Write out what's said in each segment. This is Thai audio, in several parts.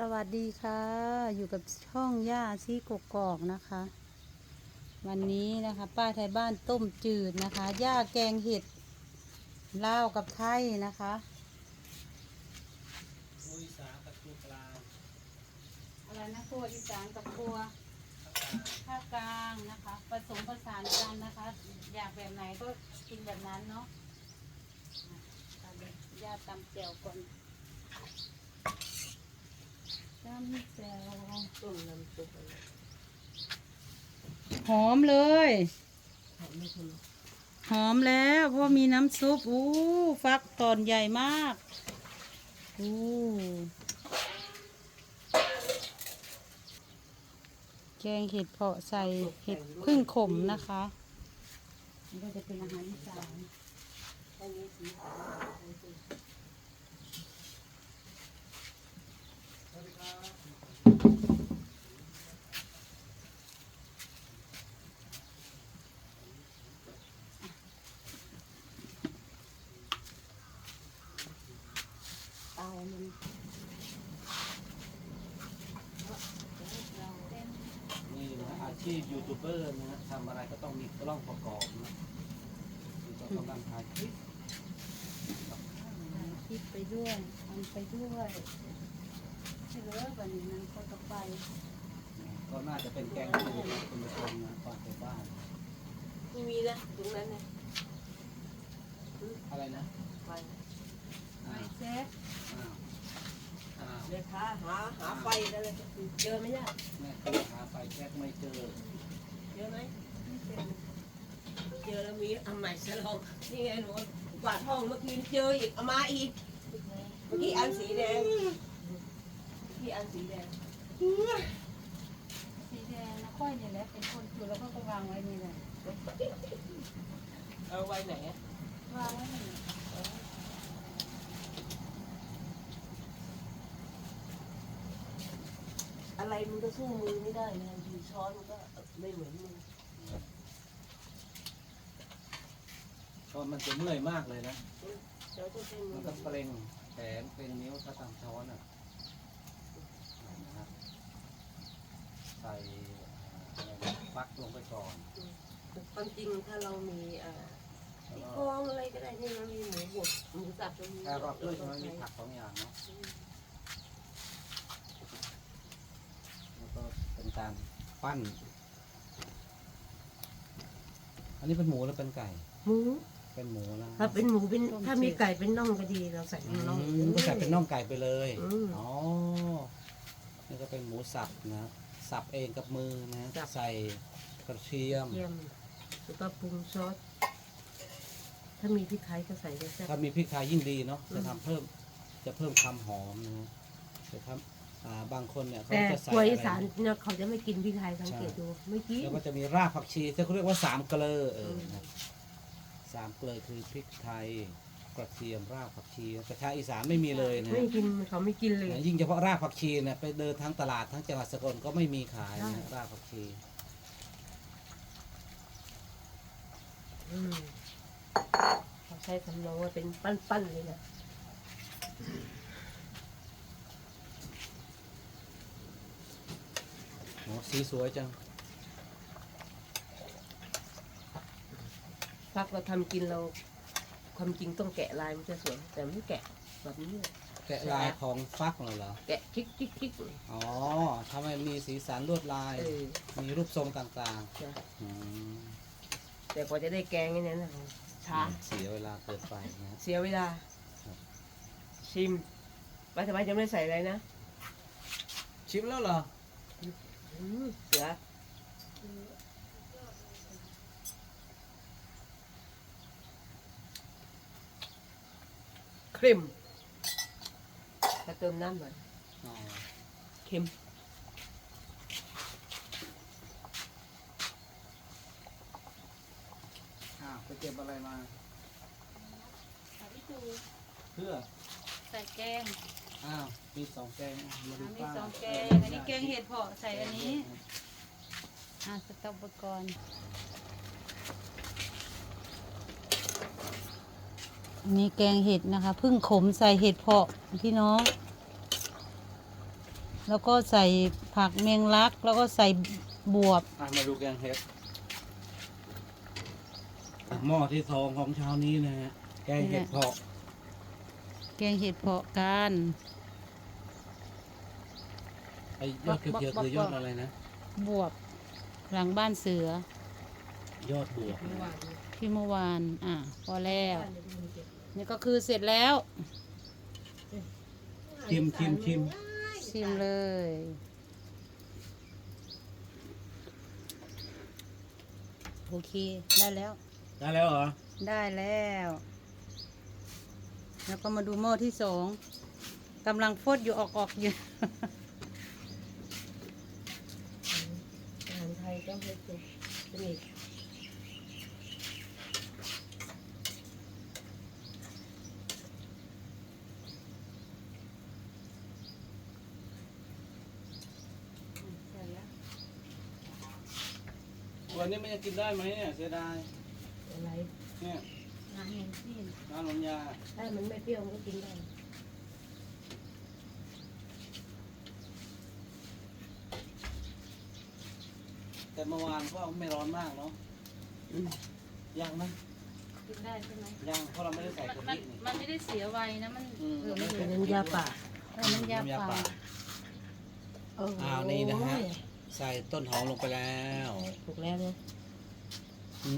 สวัสดีค่ะ อยู่กับช่องย่าซีกกอกนะคะ วันนี้นะคะ ป้าไทยบ้านต้มจืดนะคะย่าแกงเห็ดลาวกับไทยนะคะลุยสากับตัวกลางอะไรนะครัวอีสานกับครัวภาคกลางนะคะ ผสมผสานกันนะคะ อยากแบบไหนก็กินแบบนั้นเนาะอะตามเลยย่าตำแจ่วก่อนตำแจ่วต้มน้ำซุปอะไรหอมเลยทำไม่คุณหอมแล้วเพราะมีน้ำซุปอู้ฟักตอนใหญ่มากอู้แกงเห็ดเพาะใส่เห็ดพึ่งขมนะคะก็จะเป็นอาหารอีสานแค่นี้สีสันเตามัน นี่นะอา ชีพยูทูบเบอร์นะฮะทำอะไรก็ต้องมีกล้องประกอบนะนี่ก็กำลังถ่ายคลิปคิดไปด้วยทำไปด้วยใช่เหรือวันนี้นั้นเขาต่อไปก็น่าจะเป็นแกงจืดนะคุณผู้ชมนะก่อนไปบ้านไม่มีนะตรงนั้นนะอะไรนะไฟไปอ้าวเซ็ตอ้าวอ้าวเดี๋ยวหาหาหาไฟแล้วเลยเจอไหมเนี่ยแม่คือหา ไฟแช็กไม่เจอเจอไหมเจอแล้วมีเอาใหม่ฉลองนี่ไงหนูกวาดห้องเมื่อคืนเจออีกเอามาอีกเมื่อกี้อันสีแดงเมื่อกี้อันสีแดงสีแดงนะค่อยเนี่ยแหละเป็นคนจุดแล้วก็วางไว้นี่แหละเอาไว้ไหนอะวางไว้นี่ อะไรมันก็สู้มือไม่ได้นะอยู่ช้อนมันก็ไม่เหมือนมือก็มันจะเมื่อยมากเลยนะเดี๋ยวจะใช้มืมัอนก็เกร็งแขนเป็นนิ้วถ้าทำช้อนอะนะครับใส่อะไรนะฟักลงไปก่อนความจริงถ้าเรามีอ่าแล้วที่ก็โครงอะไรก็ได้ที่มันมีหมูบดหมูสับจะมีแครอทด้วยใช่ไหมมีผักสองอย่างเนาะแล้ว ก็เป็นการปั้น อันนี้เป็นหมูหรือเป็นไก่ หมูเป็นหมูนะถ้าเป็นหมูเป็นถ้ามีไก่เป็นน่องก็ดีเราใส่อืน่องมก็ใส่เป็นน่องไก่ไปเลย อืม อ๋อ นี่ก็เป็นหมูสับนะ สับเองกับมือนะ สับ ใส่กระเทียม เยี่ยมแล้วก็ปรุงซอสถ้ามีพริกไทยก็ใส่ได้แซ่บ ถ้ามีพริกไทยยิ่งดีเนาะ อืม จะทำเพิ่ม จะเพิ่มความหอมนะจะทำ อ่าบางคนเนี่ยเขาแต่จะใส่ครัวอะไรอีสานนะเนี่ยเขาจะไม่กินพริกไทยสังเกตดูไม่กิน แล้วก็จะมีรากผักชีที่เขาเรียกว่าสามเกลอเออมนะสามเกลอคือพริกไทยกระเทียมรากผักชีแต่ชาวอีสานไม่มีเลยนะไม่กินเขาไม่กินเลย ยิ่งเฉพาะรากผักชีเนี่ยไปเดินทั้งตลาดทั้งจังหวัดสกลก็ไม่มีขายนะรากผักชีอืมเขาใช้สำรองว่าเป็นปั้นๆเลยนะ โอ้ สีสวยจัง ฟักเราทำกินเรา ความจริงต้องแกะลายมันจะสวย แต่ไม่แกะแบบนี้แกะลายของฟักเลยเหรอ แกะคลิกคลิกคลิกอ๋อทำให้มีสีสันลวดลาย เออมีรูปทรงต่างจ้ะๆอืมแต่กว่าจะได้แกงนี่นะช้า เสียเวลาเกินไปนะฮะ เสียเวลา ครับ ชิมไปทำไมจะไม่ใส่อะไรนะ ชิมแล้วเหรอ อืมเสือครีมถ้าเติมน้ำหน่อยอ๋อเค็มอ้าวไปเก็บอะไรมาพี่ตูเพื่อ ใส่แกง อ้าว มีสองแกงอะมาดูอันนี้ป้าสองแกง อันนี้แกงเห็ดเพาะใส่อันนี้อะสต๊อปอุปกรณ์อันนี้แกงเห็ดนะคะพึ่งขมใส่เห็ดเพาะพี่น้อง แล้วก็ใส่ผักเมียงลัก แล้วก็ใส่บวบ อะมาดูแกงเห็ดหม้อที่สองของเช้านี้นะฮะ แกงเห็ดเพาะ แกงเห็ดเพาะกันไอ้ยอดเขียวๆคือยอดอะไรนะ บวบหลังบ้านเสือ ยอดบวบที่เมื่อวาน อะ พอแล้ว นี่ก็คือเสร็จแล้วชิมชิมชิมชิมเลย โอเค ได้แล้ว ได้แล้วเหรอ ได้แล้ว แล้วก็มาดูหม้อที่สองกำลังฟดอยู่ออกออกอยู่อาหารไทยก็ให้เป็นเป็นอีกวันนี้มันจะกินได้ไหมเนี่ยเสียดายอะไรเนี่ย นน้ำหนมยาถ้ามันไม่เปรี้ยวมันก็กินได้แต่เมื่อวานก็ไม่ร้อนมากเนาะอืมยังนะกินได้ใช่ไหมยังเพราะเราไม่ได้ใส่มันกะมันทินี่ มันไม่ได้เสียไวนะมันอืม เออไม่เป็นเสียน้ำยาป่าเออน้ำยาน้ำยาป่า ป่า โอ้โหอ้าวนี่นะฮะ ใส่ต้นหอมลงไปแล้ว ถูกแล้วนะ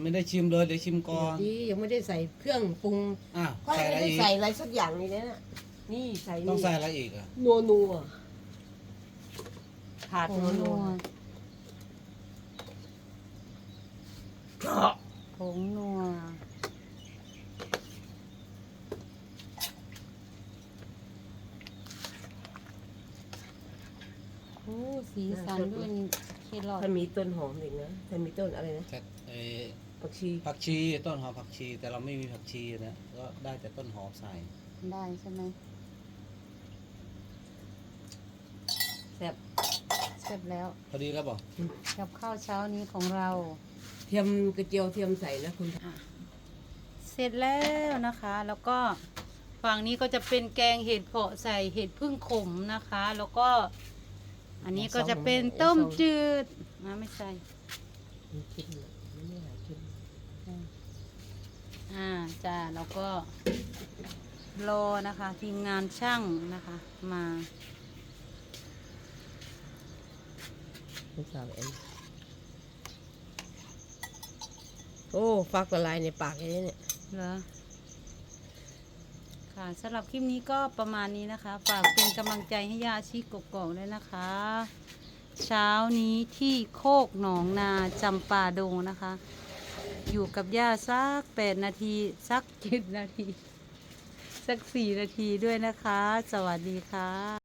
ไม่ได้ชิมเลยเดี๋ยวชิมก่อนดียังไม่ได้ใส่เครื่องปรุงอ้าวค่อยใส่อะไรไม่ได้อีกใส่อะไรสักอย่างนี่นะนี่ใส่ต้องนี่ใส่อะไรอีกอะนัวนัวขาดผนังวนันัววผงนัวโอ้สีสันด้วยนี่เคลอดถ้ามีต้นหอมอีกนะถ้ามีต้นอะไรนะแต่เอ่อ ผักชีผักชีต้นหอมผักชี แต่เราไม่มีผักชีนะก็ได้แต่ต้นหอมใส่ได้ใช่ไหมแซ่บเสร็จแล้ว พอดีแล้วบอกกับข้าวเช้านี้ของเรา เทียมกระเจียวเทียมใส่นะคุณอะเสร็จแล้วนะคะ แล้วก็ฝั่งนี้ก็จะเป็นแกงเห็ดเผาะใส่เห็ดพึ่งขมนะคะ แล้วก็ อันนี้ก็จะเป็นต้มจืดนะไม่ใช่กินเลยไม่อยากกิน อ่าจ้าแล้วก็รอนะคะ ทีมงานช่างนะคะ มาลูกสาวเองโอ้ฟักละลายในปากเลยเนี่ยเหรอค่ะสำหรับคลิปนี้ก็ประมาณนี้นะคะ ฝากเป็นกำลังใจให้ยาอาชีกกอกด้วยนะคะ เช้านี้ที่โคกหนองนาจำปาดงนะคะ อยู่กับย่าสักแปดนาทีสักเจ็ดนาที สักสี่นาทีด้วยนะคะ สวัสดีค่ะ